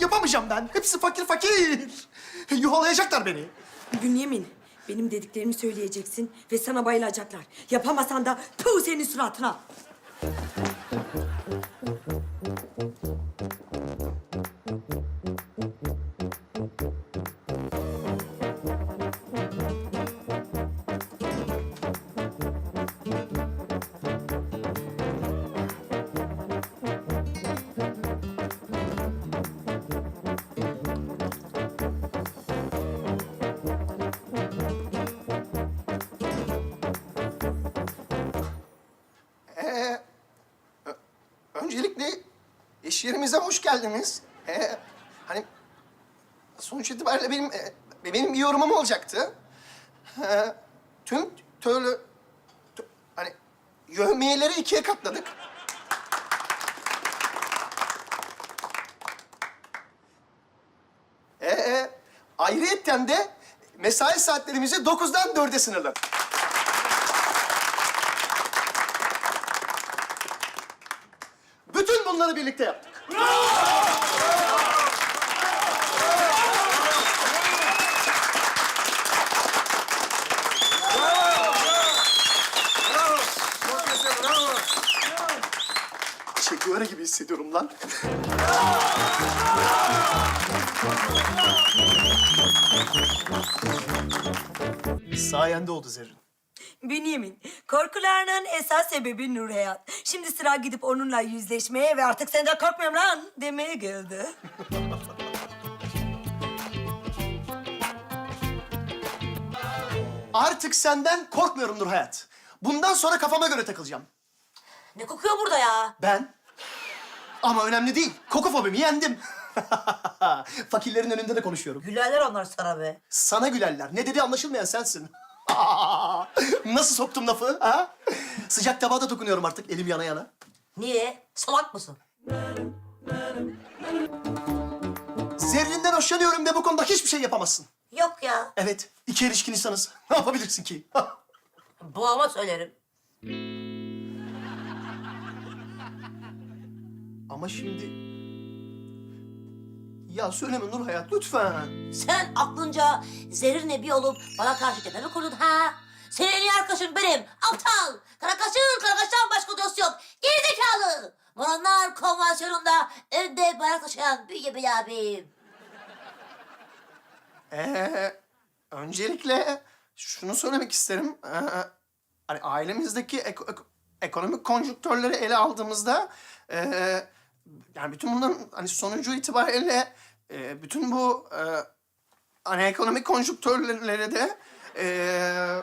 yapamayacağım ben. Hepsi fakir fakir. Yuhalayacaklar beni. Bünyamin, benim dediklerimi söyleyeceksin ve sana bayılacaklar. Yapamasan da puh senin suratına. Öncelikle iş yerimize hoş geldiniz. Ee, hani sonuç itibariyle benim e, benim bir yorumum olacaktı. Ee, tüm töyle tö- hani yövmiyeleri ikiye katladık. Ee, ayrıyetten de mesai saatlerimizi 9'dan 4'e sınırladık. Bütün bunları birlikte yaptık. Çekiyor gibi hissediyorum lan. Sayende oldu Zerrin. Bünyamin, korkularının esas sebebi Nur Hayat. Şimdi sıra gidip onunla yüzleşmeye ve artık senden korkmuyorum lan demeye geldi. Artık senden korkmuyorum Nur Hayat. Bundan sonra kafama göre takılacağım. Ne kokuyor burada ya? Ben? Ama önemli değil. Koku fobimi yendim. Fakirlerin önünde de konuşuyorum. Gülerler onlar sana be. Sana gülerler. Ne dedi anlaşılmayan sensin. Nasıl soktum lafı? Ha? Sıcak tabağa da dokunuyorum artık elim yana yana. Niye? Salak mısın? Zerrinden hoşlanıyorum ve bu konuda hiçbir şey yapamazsın. Yok ya. Evet, iki erişkin insanız. Ne yapabilirsin ki? Babama söylerim. Ama şimdi... Ya söyleme Nur Hayat lütfen. Sen aklınca zerrinle bir olup bana karşı cephe mi kurdun ha? Senin en iyi arkadaşın benim. Aptal. Karakaşın karakaştan başka dost yok. Gerizekalı. Moranlar konvansiyonunda önde bayrak taşıyan Bünyamin abim. Ee, öncelikle şunu söylemek isterim. Ee, hani ailemizdeki eko- eko- ekonomik konjonktörleri ele aldığımızda... ee, yani bütün bunların hani sonucu itibariyle ee, bütün bu ee, hani ekonomik konjonktörleri de ee,